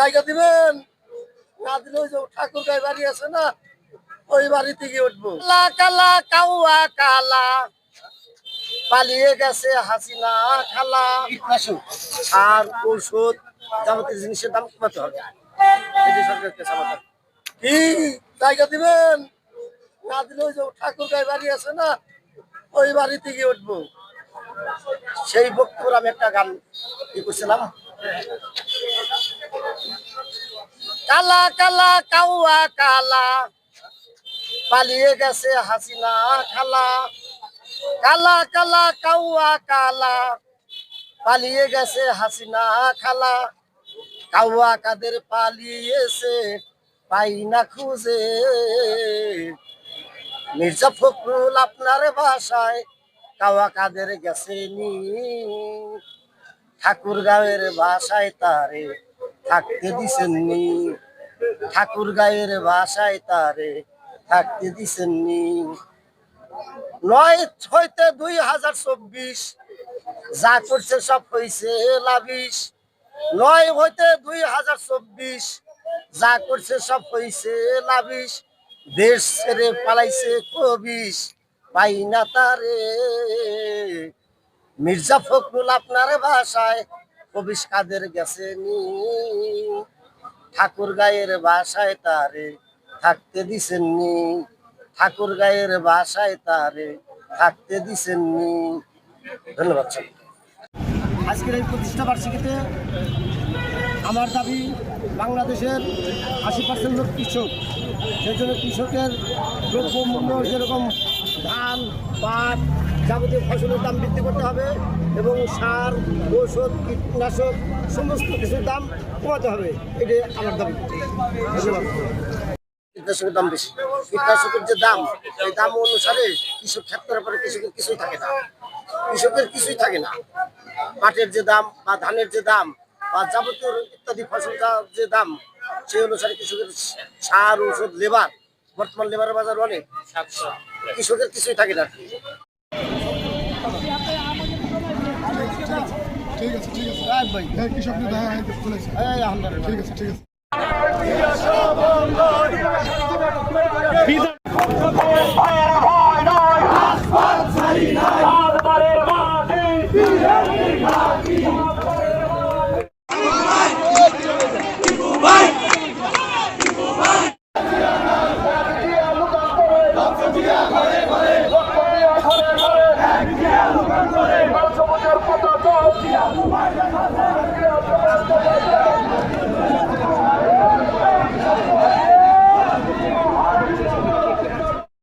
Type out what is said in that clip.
জায়গা দিবেন? না দিলে ওই যে ঠাকুর গায়ে বাড়ি আছে না, ওই বাড়ি থেকে উঠবো। কালা কাউয়া, কালা। পালিয়ে গেছে হাসিনা খালা। আর ঔষধ যাবতীয় জিনিসের দাম কমাতে হবে? কি? জায়গা দিবেন? না দিলে ওই যে ঠাকুর গায়ে বাড়ি আছে না, ওই বাড়ি থেকে উঠবো। সেই বক্তব্য আমি একটা গান কি করছিলাম। কালা কালা, কাউয়া, কালা। পালিয়ে গেছে হাসিনা খালা। কালা কালা, কাউয়া, কালা। পালিয়ে গেছে হাসিনা খালা। কাউয়া কাদের পালিয়েছে, পাই না খুঁজে। মির্জা ফখরুল আপনার বাসায় কাওয়া কাদের গেছে নি ঠাকুর গাঁয়ের বাসায় তারে থাকতে দিছেন নি ঠাকুর গাঁয়ের বাসায় তারে থাকতে দিছেন নি নয় হইতে দুই হাজার চব্বিশ, যা করছে সব হয়েছে লাভিস নয় হইতে দুই হাজার চব্বিশ, যা করছে সব হয়েছে লাভিস দেশ ছেড়ে পালাইছে কবিস পাই না তারে। মির্জা ফখরুল আপনার ভাষায় কবিস কাদের গেছে নি ঠাকুর গায়ের বাসায় তারে থাকতে দিছেন নি ঠাকুর গায়ের বাসায় তারে থাকতে দিছেন নি ধন্যবাদ আজকের এই প্রতিষ্ঠা বার্ষিকীতে আমার দাবি, বাংলাদেশের আশি পার্সেন্ট লোক কৃষক। সেই জন্য কৃষকের দ্রব্যমূল্য যেরকম ধান, পাট যাবতীয় ফসলের দাম বৃদ্ধি করতে হবে এবং সার, ঔষধ, কীটনাশক, সমস্ত কিছুর দাম কমাতে হবে। এটাই আমার দাবি। কীটনাশকের দাম বেশি। কীটনাশকের যে দাম, এই দাম অনুসারে কৃষক ক্ষেত্রের পরে কৃষকের কিছুই থাকে না। কৃষকের কিছুই থাকে না। পাটের যে দাম বা ধানের যে দাম বা যাবতীয় ইত্যাদি ফসল যে দাম, সেই অনুসারে কৃষকের সার, ঔষধ, লেবার বর্তমান লেবার বাজার অনেক কৃষকের কিছুই থাকে না ঠিক আছে ঠিক আছে। ভাই হ্যাঁ কৃষক ঠিক আছে ঠিক আছে। বিধান